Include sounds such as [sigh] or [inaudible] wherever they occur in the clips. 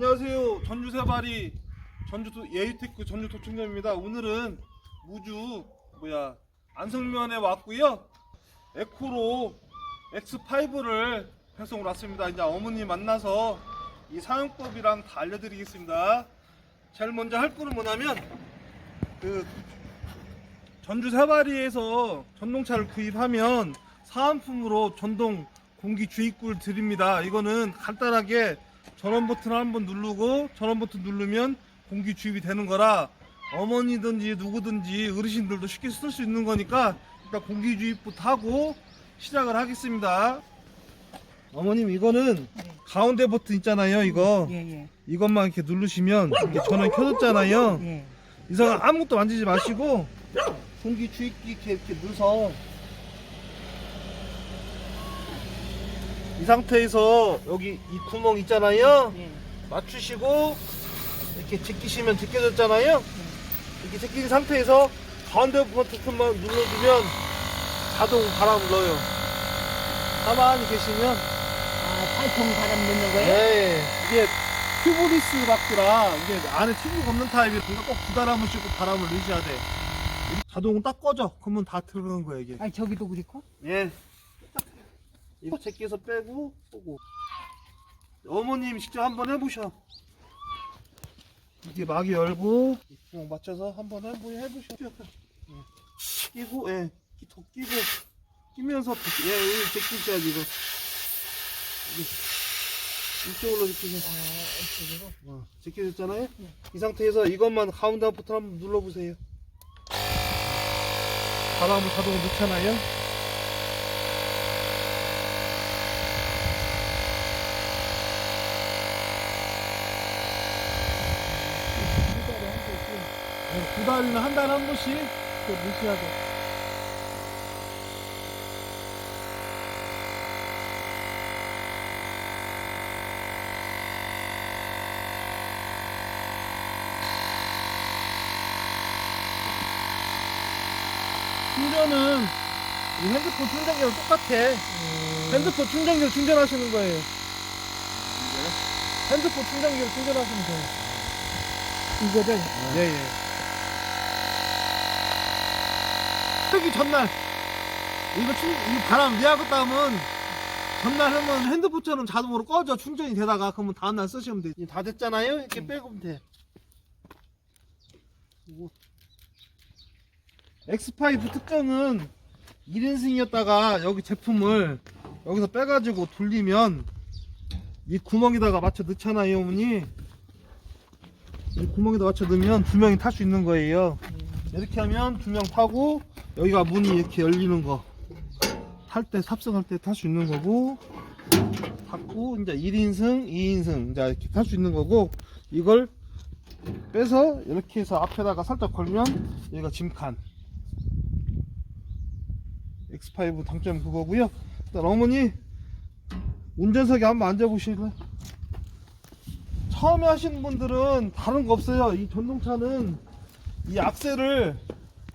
안녕하세요. 전주 세바리 전주 도- 예유테크 전주 도청장입니다. 오늘은 무주 뭐야 안성면에 왔고요. 에코로 X5를 배송을 왔습니다. 이제 어머니 만나서 이 사용법이랑 다 알려드리겠습니다. 제일 먼저 할 거는 뭐냐면 그 전주 세바리에서 전동차를 구입하면 사은품으로 전동 공기 주입구를 드립니다. 이거는 간단하게 전원 버튼 한 번 누르고 전원 버튼 누르면 공기 주입이 되는 거라 어머니든지 누구든지 어르신들도 쉽게 쓸 수 있는 거니까 일단 공기 주입부터 하고 시작을 하겠습니다. 어머님 이거는 가운데 버튼 있잖아요. 이거 예 예 이것만 이렇게 누르시면 이게 전원 켜졌잖아요. 예. 이상 아무것도 만지지 마시고 공기 주입기 이렇게, 이렇게 넣어서 이 상태에서 여기 이 구멍 있잖아요 예. 맞추시고 이렇게 제끼시면 제껴졌잖아요 이렇게 제낀 상태에서 가운데 버튼만 눌러주면 자동 바람을 넣어요 가만히 계시면 아 팔통 바람 넣는 거예요? 네 이게 튜브리스 바퀴라 이게 안에 튜브가 없는 타입이 그러니까 꼭두 달함을 싣고 바람을 넣으셔야 돼 자동은 딱 꺼져 그러면 다 들어가는 거야 이게 아니 저기도 그렇고? 예. 이거 제끼서 빼고 보고. 어머님 직접 한번 해보셔. 이게 막이 열고 이 구멍 맞춰서 한번 해보 해보셔. 예. 끼고 예. 끼- 더 끼고 끼면서 더- 예, 여기 제끼셔야지 이거. 이게 이쪽으로 제끼셔. 아 어, 제껴졌잖아요. 이 상태에서 이것만 가운데 버튼 한번 눌러보세요. 바람을 자동으로 넣잖아요. 두 달이나 한 달에 한 번씩 돼. 충전은 이 핸드폰 충전기랑 똑같아. 핸드폰 충전기를 충전하시는 거예요. 핸드폰 충전기를 충전하시면 돼요. 이거를 예, 예. 뜨기 전날 이거 충 이거 바람 내하겠다 하면 전날 하면 핸드폰처럼 자동으로 꺼져 충전이 되다가 그러면 다음날 쓰시면 돼. 다 됐잖아요. 이렇게 빼고 돼. 그리고 X5 특징은 1인승이었다가 여기 제품을 여기서 빼가지고 돌리면 이 구멍에다가 맞춰 넣잖아요, 어머니. 이 구멍에다 맞춰 넣으면 두 명이 탈 수 있는 거예요. 이렇게 하면 두 명 타고 여기가 문이 이렇게 열리는 거. 탈 때 탑승할 때 탈 수 있는 거고 닫고 이제 1인승, 2인승 이제 이렇게 탈 수 있는 거고 이걸 빼서 이렇게 해서 앞에다가 살짝 걸면 여기가 짐칸. X5 당점 그거고요. 일단 어머니 운전석에 한번 앉아보실래요? 처음에 하시는 분들은 다른 거 없어요. 이 전동차는 이 악셀을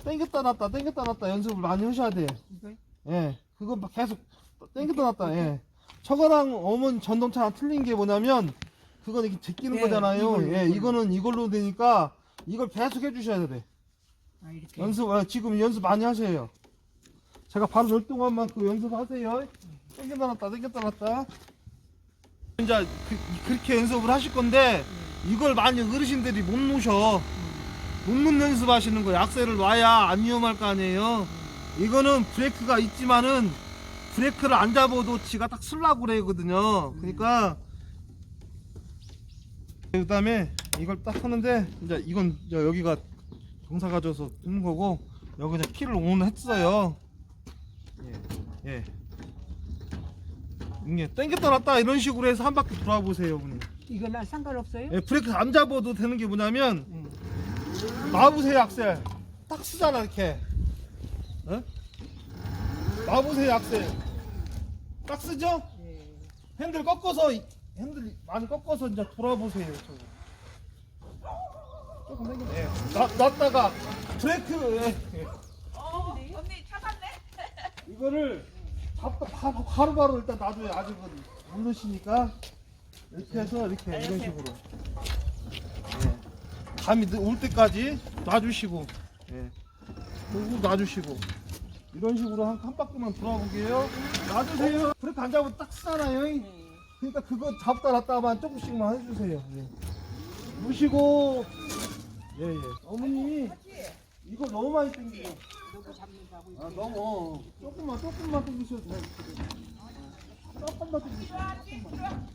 당겼다 놨다 당겼다 놨다 연습을 많이 하셔야 돼. 이거요? 예. 그거 막 계속 당겼다 놨다. 예. 저거랑 어머니 전동차랑 틀린 게 뭐냐면 그건 이렇게 제끼는 예, 거잖아요. 이걸로, 예. 이걸로. 이거는 이걸로 되니까 이걸 계속 해주셔야 돼. 아 이렇게 연습 아, 지금 연습 많이 하셔요. 제가 바로 열 동안만 그 연습하세요. 당겼다 놨다 당겼다 놨다. 이제 그, 렇게 연습을 하실 건데 이걸 많이 어르신들이 못 놓으셔. 못 놓는 연습하시는 거예요. 악셀을 놔야 안 위험할 거 아니에요. 이거는 브레이크가 있지만은 브레이크를 안 잡아도 지가 딱 쓸라고 그래거든요. 그러니까 그다음에 이걸 딱 하는데 이제 이건 이제 여기가 동사 가 져서 뜨는 거고 여기 이제 키를 온 했어요. 예. 예. 이게 땡겼다 놨다 이런 식으로 해서 한 바퀴 돌아보세요, 어머니. 이거 나 상관없어요? 예, 브레이크 안 잡아도 되는 게 뭐냐면 응. 놔보세요, 악셀. 딱 쓰잖아, 이렇게. 어? 놔보세요, 악셀. 딱 쓰죠? 예. 핸들 꺾어서 이- 핸들 많이 꺾어서 이제 돌아보세요. 저거. 조금 당겨. 예. 놔, 놨다가 브레이크. 예. 예. 언니 찾았네? 이거를 잡다 바로 바로, 바로 일단 놔줘요. 아직은 못 넣으시니까 이렇게 해서 이렇게 이런 식으로 예. 감이 늦- 올 때까지 놔주시고 예. 그리고 놔주시고. 이런 식으로 한, 한 바퀴만 돌아보게요. 놔주세요. 브레이크 안 잡으면 딱 쓰잖아요. 그러니까 그거 잡다 놨다만 조금씩만 해주세요. 예. 무시고. 예예. 어머님이 이거 너무 많이 잡는다고. 아 너무. 조금만 조금만 당기셔도 돼요. 조금만 조금만.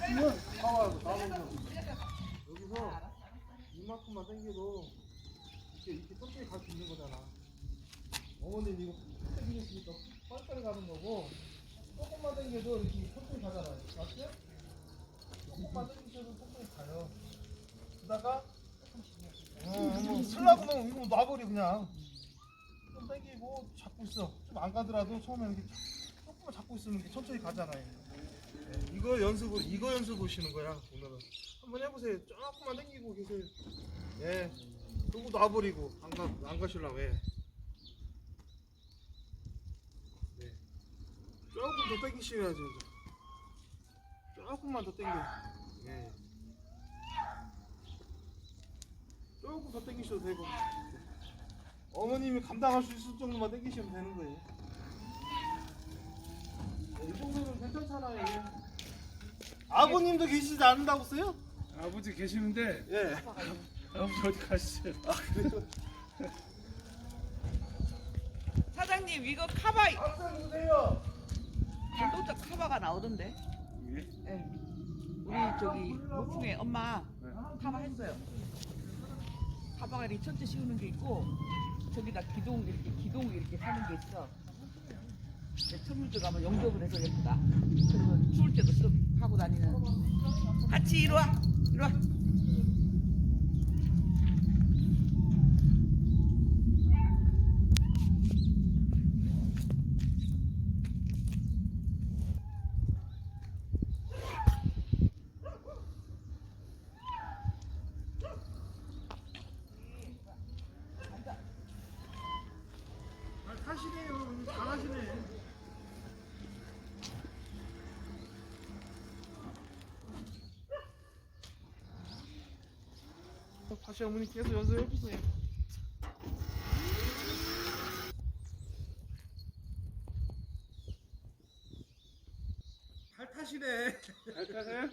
그러면 나와요. 나오죠 여기서 이만큼만 당겨도 이렇게 이렇게 천천히 갈수 있는 거잖아. 어머님 이거 당기셨으니까? 빨리빨리 가는 거고 조금만 당겨도 이렇게 천천히 가잖아요. 맞죠? 조금만 당기셔도 천천히 가요. 그러다가 어, 뭐 슬라고 면 이거 놔버려 그냥. 좀 당기고 잡고 있어. 좀 안 가더라도 처음에는 이렇게 조금만 잡고 있으면 천천히 가잖아요 네, 이거 연습을 이거 연습 보시는 거야 오늘은. 한번 해보세요. 조금만 당기고 계세요. 예 그리고 놔버리고. 안가안 가실라 왜 네. 조금 더 당기셔야죠. 조금만 더 당겨. 예 조금 더 당기셔도 되고. 어머님이 감당할 수 있을 정도만 당기시면 되는 거예요. 네, 이 정도면 괜찮잖아요 예. 아버님도 계시지 않는다고서요? 아버지 계시는데 예. 아버지 어디 가시죠? 아 그래요? [laughs] 사장님 이거 카바 항상 누구세요? 또 카바가 나오던데. 예? 예. 우리 저기 목풍에 엄마 카바 했어요. 카바가 이렇게 천재 씌우는 게 있고 저기다 기둥 이렇게 기둥 이렇게 사는 게 있어. 천물들 가면 영접을 해서 예쁘다. 그러면 추울 때도 쓱 하고 다니는. 같이 이리 와. 이리 와. 다시 어머니 계속 연습해 보세요. 잘 타시네. 잘 타세요?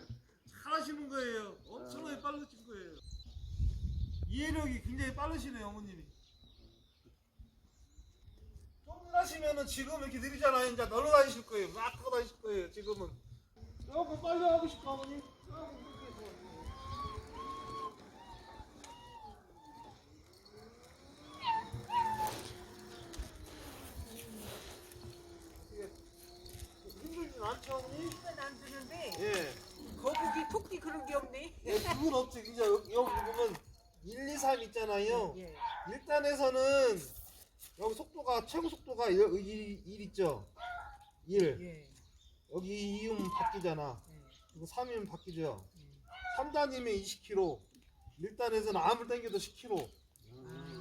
잘하시는 거예요. 엄청나게 빠르신 거예요. 이해력이 굉장히 빠르시네요, 어머님이. 좀 가시면은 지금 이렇게 느리잖아요. 이제 널러 다니실 거예요. 막 타고 다니실 거예요, 지금은. 조금 빨리 하고 싶어, 어머니. 조금 그렇게 해서. 이게 않죠, 어머니? 안 드는데 예. 거북이 토끼 그런 게 없네. 예, 그건 없지. 이제 여기, 여기 보면 1, 2, 3 있잖아요. 예. 1단에서는 여기 속도가 최고 속도가 1, 1 있죠. 1. 예. 여기 2음 바뀌잖아. 예. 그리고 3이면 바뀌죠. 3단이면 20km. 1단에서는 아무리 당겨도 10km.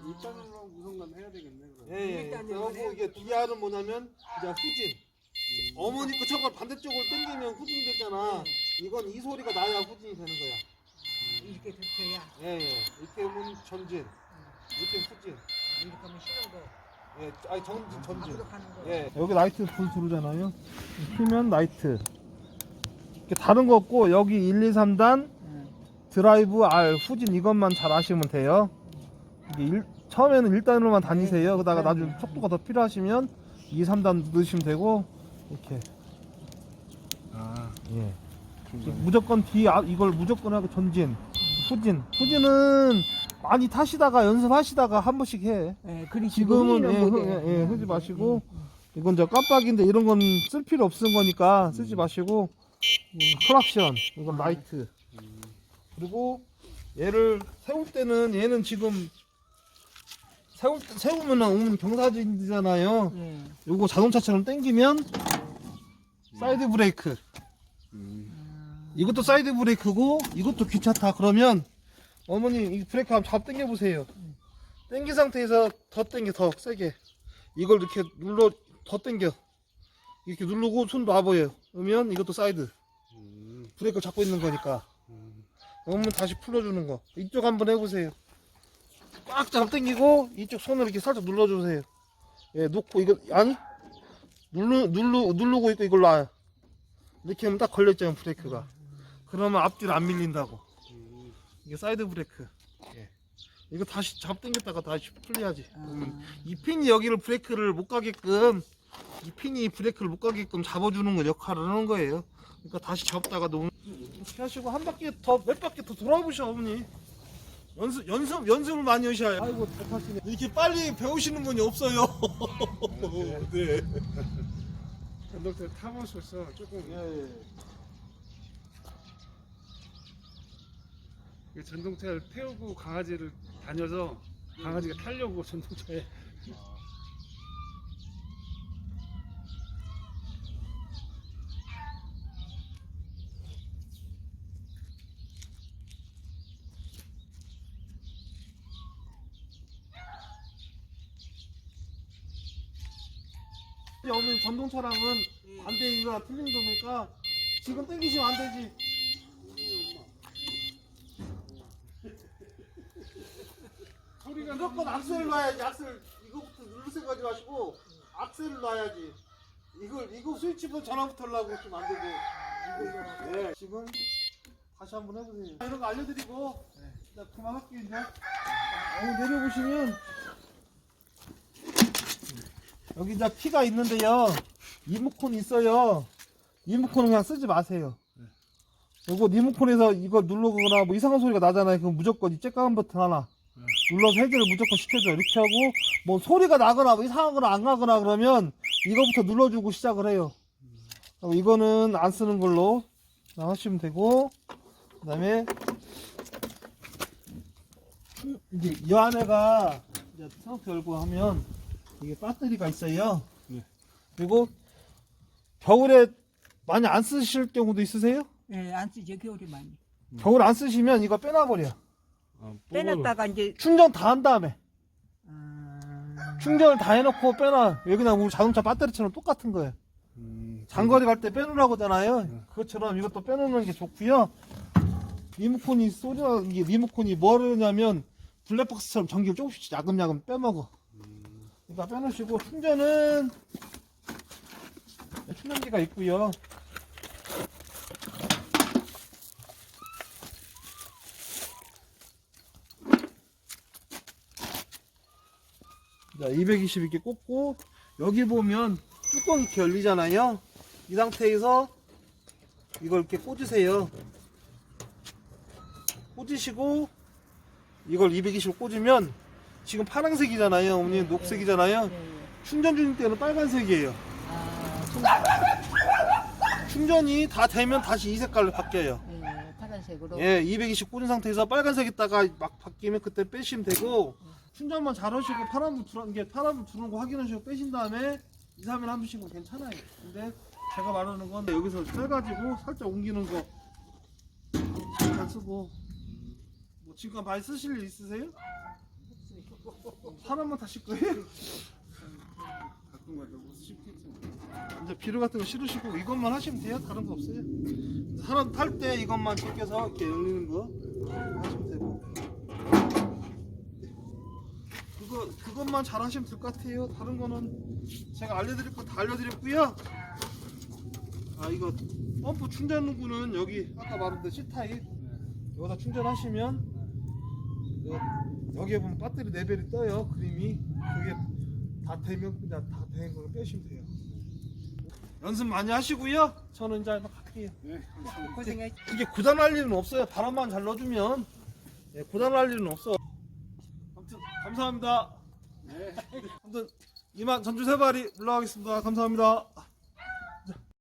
일단으로 우선만 해야 되겠네 그럼. 예, 예. 일단으로 그리고 이게 DR은 뭐냐면 이제 후진. 어머니 거 저걸 반대쪽으로 당기면 후진 되잖아. 이건 이 소리가 나야 후진이 되는 거야. 이렇게 됐어야 예, 예. 이렇게 하면 전진. 이렇게 후진. 이렇게 하면 쉬는 거. 예, 아니 전진, 전진. 앞으로 가는 거. 예. 여기 라이트 불 들어오잖아요. 키면 라이트. 이렇게 다른 거 없고 여기 1, 2, 3단 응. 드라이브 R 후진 이것만 잘 아시면 돼요. 이게 일, 처음에는 1단으로만 다니세요. 그러다가 나중에 속도가 더 필요하시면 2, 3단 넣으시면 되고 이렇게. 아 예. 중간에. 무조건 뒤 앞- 이걸 무조건 하고 전진. 후진. 후진은 많이 타시다가 연습하시다가 한 번씩 해. 예, 그리 지금은 예, 흐. 예, 예, 흐지 마시고 이건 저 깜빡인데 이런 건 쓸 필요 없는 거니까 쓰지 마시고 음, 프락션 이건 라이트 그리고 얘를 세울 때는 얘는 지금 세울 때- 세우면은 오면 경사진이잖아요. 예. 요거 자동차처럼 당기면 사이드 브레이크 음. 이것도 사이드 브레이크고 이것도 귀찮다 그러면 어머니 이 브레이크 한번 잡 당겨 보세요 당긴 상태에서 더 당겨 더 세게 이걸 이렇게 눌러 더 당겨 이렇게 누르고 손 놔봐요 그러면 이것도 사이드 음. 브레이크 잡고 있는 거니까. 그러면 다시 풀어주는 거. 이쪽 한번 해보세요. 꽉 잡아 당기고 이쪽 손을 이렇게 살짝 눌러주세요. 예, 놓고 이거 아니 누르 누르 누르고 있고 이걸 놔요. 이렇게 하면 딱 걸렸잖아요 브레이크가. 그러면 앞뒤로 안 밀린다고. 이게 사이드 브레이크. 예. 이거 다시 잡 당겼다가 다시 풀려야지. 그러면 이 핀이 여기를 브레이크를 못 가게끔 이 핀이 브레이크를 못 가게끔 잡아주는 거 역할을 하는 거예요. 그러니까 다시 잡다가 놓은 이렇게 하시고 한 바퀴 더 몇 바퀴 더 돌아보셔 어머니. 연습 연습 연습을 많이 하셔야. 아이고 잘하시네. 이렇게 빨리 배우시는 분이 없어요. [laughs] 네. 전동차 타보셔서 조금 예, 그 전동차를 태우고 강아지를 다녀서 강아지가 타려고 전동차에 예. 전동차랑은 반대가 틀린 거니까? 지금 땡기시면 안 되지. 소리가 무조건 악셀을 놔야지 악셀. 이거부터 누를 생각하지 마시고 악셀을 놔야지. 이걸 이거 스위치부터 전화부터 하려고 하시면 안 되고 이거 네 지금 다시 한번 해보세요. 이런 거 알려드리고 자 그만할게요 이제. 어, 내려보시면 여기 이제 키가 있는데요. 리모컨이 있어요. 리모컨은 그냥 쓰지 마세요. 요거 리모컨에서 이거 누르거나 뭐 이상한 소리가 나잖아요. 그럼 무조건 이 쬐까만 버튼 하나 눌러서 해결을 무조건 시켜줘 이렇게 하고 뭐 소리가 나거나 뭐 이상하거나 안 가거나 그러면 이거부터 눌러주고 시작을 해요. 어, 이거는 안 쓰는 걸로 하시면 되고 그 다음에 이제 이 안에가 이제 트렁크 열고 하면 이게 배터리가 있어요 네. 그리고 겨울에 많이 안 쓰실 경우도 있으세요? 예, 안 쓰죠 겨울에 많이. 겨울 안 쓰시면 이거 빼놔버려 아, 빼놨다가 이제 충전 다 한 다음에 아, 충전을 다 해놓고 빼놔. 여기 그냥 우리 자동차 배터리처럼 똑같은 거예요. 음, 장거리 갈 때 빼놓으라고 하잖아요. 그것처럼 이것도 빼놓는 게 좋고요. 리모컨이 소리가 이게 리모컨이 뭐를 하냐면 블랙박스처럼 전기를 조금씩 야금야금 빼먹어. 그러니까 빼놓으시고 충전은 네, 충전기가 있고요. 자, 220 이렇게 꽂고 여기 보면 뚜껑이 이렇게 열리잖아요. 이 상태에서 이걸 이렇게 꽂으세요. 꽂으시고 이걸 220을 꽂으면 지금 파란색이잖아요. 어머니 녹색이잖아요. 충전 중일 때는 빨간색이에요. 충전이 다 되면 다시 이 색깔로 바뀌어요. 예, 파란색으로. 예, 220 꽂은 상태에서 빨간색 있다가 막 바뀌면 그때 빼시면 되고 충전만 잘 하시고 파란불 들어온 게 파란불 들어온 거 확인하시고 빼신 다음에 2, 3일 한 번씩은 괜찮아요. 근데 제가 말하는 건 여기서 떼가지고 살짝 옮기는 거 잠깐 쓰고 뭐 지금 많이 쓰실 일 있으세요? 사람만 타실 거예요? 가끔 가다 뭐 쉽겠지. 이제 비료 같은 거 실으시고 이것만 하시면 돼요. 다른 거 없어요. 사람 탈 때 이것만 제껴서 이렇게 열리는 거 하시면 되고. 그거 그것만 잘 하시면 될 것 같아요. 다른 거는 제가 알려드릴 거 다 알려드렸고요. 아 이거 펌프 충전구는 여기 아까 말한 C 타입 여기다 충전하시면 그 여기에 보면 배터리 레벨이 떠요. 그림이 그게 다 되면 그냥 다 된 걸 빼시면 돼요. 연습 많이 하시고요. 저는 이제 갈게요. 네. 고생했. 이게 고단할 일은 없어요. 바람만 잘 넣어주면 예, 고단할 일은 없어. 아무튼 감사합니다. 네. 아무튼 이만 전주 세발이 올라가겠습니다. 감사합니다.